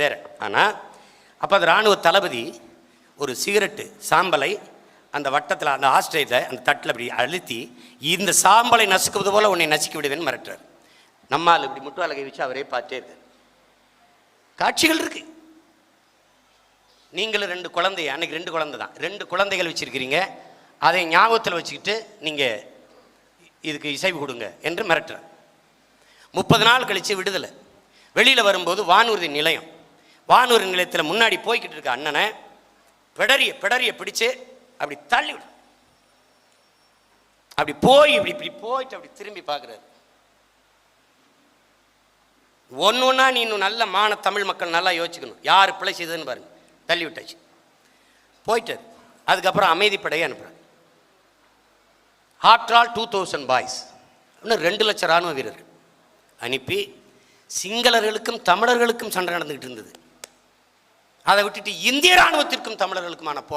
வேறு ஆனால் அப்போ அந்த இராணுவ தளபதி ஒரு சிகரெட்டு சாம்பலை அந்த வட்டத்தில் அந்த ஆஸ்ட்ரேலியில் அந்த தட்டில் அப்படி அழுத்தி இந்த சாம்பலை நசுக்குவது போல உன்னை நசுக்கி விடுவேன்னு மிரட்டுறார். நம்மால் இப்படி முட்டு கை வச்சு அவரே பார்த்தே இருக்கார். காட்சிகள் இருக்கு. நீங்களும் ரெண்டு குழந்தை அன்னைக்கு ரெண்டு குழந்தை தான். ரெண்டு குழந்தைகள் வச்சுருக்கிறீங்க. அதை ஞாபகத்தில் வச்சுக்கிட்டு நீங்கள் இதுக்கு இசைவு கொடுங்க என்று மிரட்டுறார். முப்பது நாள் கழித்து விடுதலை. வெளியில் வரும்போது வானூர்தி நிலையம். வானூர் நிலையத்தில் முன்னாடி போய்கிட்டு இருக்க அண்ணனை பிடரிய பிடரிய பிடிச்சு அப்படி தள்ளி விடு. அப்படி போய் இப்படி இப்படி போயிட்டு அப்படி திரும்பி பார்க்குறாரு. ஒன்று ஒன்றா நீ இன்னும் நல்ல மான தமிழ் மக்கள் நல்லா யோசிக்கணும் யார் பிழை செய்ததுன்னு பாருங்க. தள்ளி விட்டாச்சு. போயிட்டார். அதுக்கப்புறம் அமைதிப்படையை அனுப்புகிறார் ஆல் டூ தௌசண்ட் பாய்ஸ் இன்னும் ரெண்டு லட்சம் இராணுவ வீரர்கள் அனுப்பி சிங்களர்களுக்கும் தமிழர்களுக்கும் சண்டை நடந்துக்கிட்டு இருந்தது. அதை விட்டுட்டு இந்திய ராணுவத்திற்கும் தமிழர்களுக்குமான போ